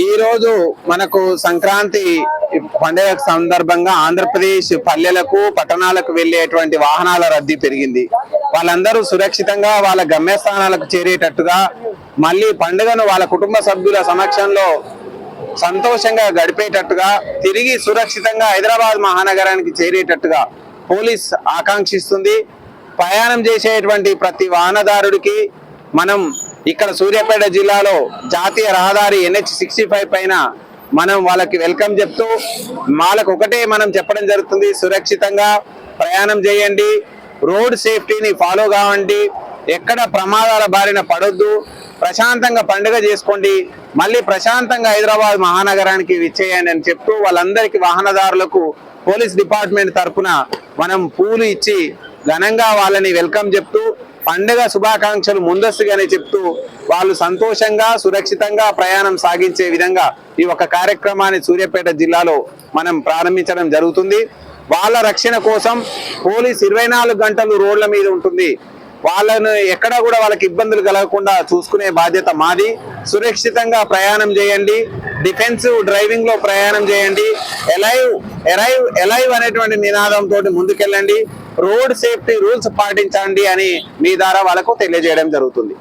ఈ రోజు మనకు సంక్రాంతి పండుగ సందర్భంగా ఆంధ్రప్రదేశ్ పల్లెలకు పట్టణాలకు వెళ్ళేటువంటి వాహనాల రద్దీ పెరిగింది. వాళ్ళందరూ సురక్షితంగా వాళ్ళ గమ్యస్థానాలకు చేరేటట్టుగా మళ్ళీ పండుగను వాళ్ళ కుటుంబ సభ్యుల సమక్షంలో సంతోషంగా గడిపేటట్టుగా తిరిగి సురక్షితంగా హైదరాబాద్ మహానగరానికి చేరేటట్టుగా పోలీస్ ఆకాంక్షిస్తుంది. ప్రయాణం చేసేటువంటి ప్రతి వాహనదారుడికి మనం ఇక్కడ సూర్యాపేట జిల్లాలో జాతీయ రహదారి ఎన్హెచ్ సిక్స్టీ ఫైవ్ పైన మనం వాళ్ళకి వెల్కమ్ చెప్తూ వాళ్ళకు ఒకటే మనం చెప్పడం జరుగుతుంది. సురక్షితంగా ప్రయాణం చేయండి. రోడ్ సేఫ్టీని ఫాలో కావండి. ఎక్కడ ప్రమాదాల బారిన పడొద్దు. ప్రశాంతంగా పండుగ చేసుకోండి. మళ్ళీ ప్రశాంతంగా హైదరాబాద్ మహానగరానికి విచ్చేయండి అని చెప్తూ వాళ్ళందరికీ వాహనదారులకు పోలీస్ డిపార్ట్మెంట్ తరఫున మనం పూలు ఇచ్చి ఘనంగా వాళ్ళని వెల్కమ్ చెప్తూ పండుగ శుభాకాంక్షలు ముందస్తుగానే చెప్తూ వాళ్ళు సంతోషంగా సురక్షితంగా ప్రయాణం సాగించే విధంగా ఈ ఒక కార్యక్రమాన్ని సూర్యాపేట జిల్లాలో మనం ప్రారంభించడం జరుగుతుంది. వాళ్ళ రక్షణ కోసం పోలీస్ ఇరవై గంటలు రోడ్ల మీద ఉంటుంది. వాళ్ళను ఎక్కడ కూడా వాళ్ళకి ఇబ్బందులు కలగకుండా చూసుకునే బాధ్యత మాది. సురక్షితంగా ప్రయాణం చేయండి. డిఫెన్సివ్ డ్రైవింగ్లో ప్రయాణం చేయండి. ఎలైవ్ ఎరైవ్ ఎలైవ్ అనేటువంటి నినాదంతో ముందుకెళ్ళండి. రోడ్ సేఫ్టీ రూల్స్ పాటించండి అని మీ ద్వారా వాళ్ళకు తెలియజేయడం జరుగుతుంది.